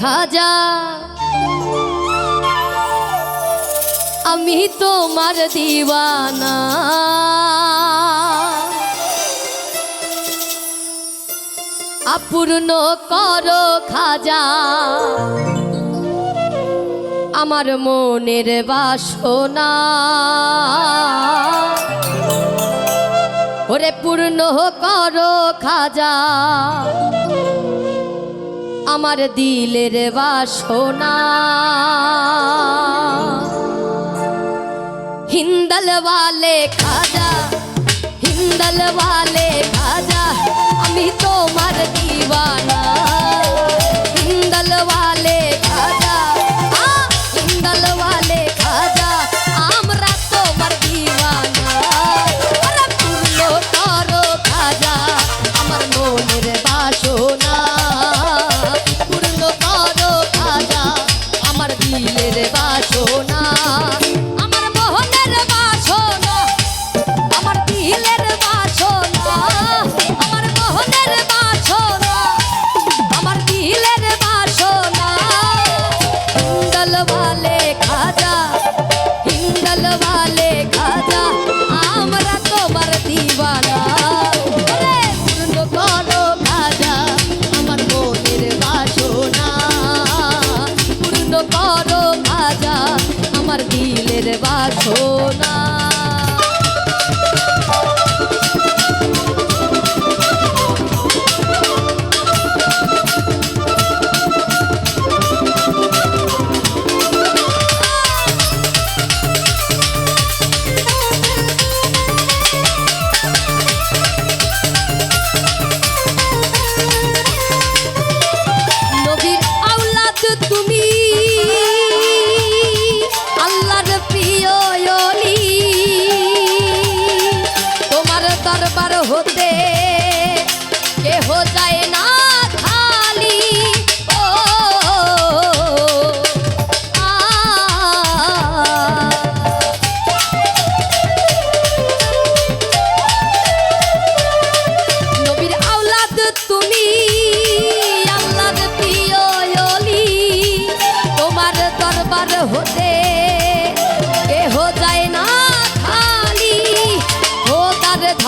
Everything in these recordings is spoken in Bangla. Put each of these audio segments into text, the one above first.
খাজা আমি তোমার দিবানা আপূর্ণ করো খাজা। আমার মনের বাসনা। ওরে পূর্ণ করো খাজা। আমার দিলের বাসনা। হিন্দল বালে খাজা হিন্দল বালে খাজা আমি তোমার দিবানা।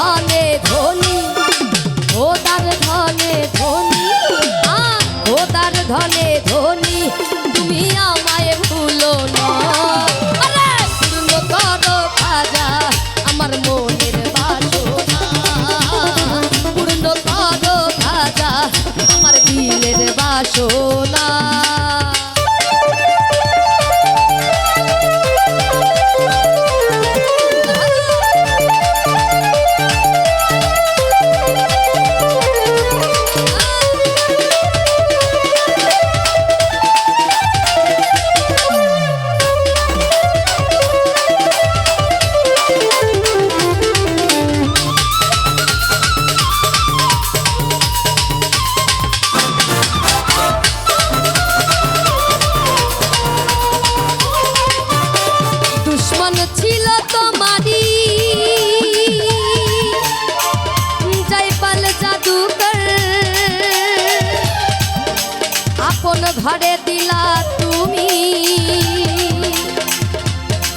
ধনে ধনী, ও তার ধনে ধনী ও তার ধনে ধনী, তুমি আমায় ভুলো না। পূর্ণ করো খাজা আমার মনের বাসনা। পূর্ণ করো খাজা আমার দিলের বাসনা।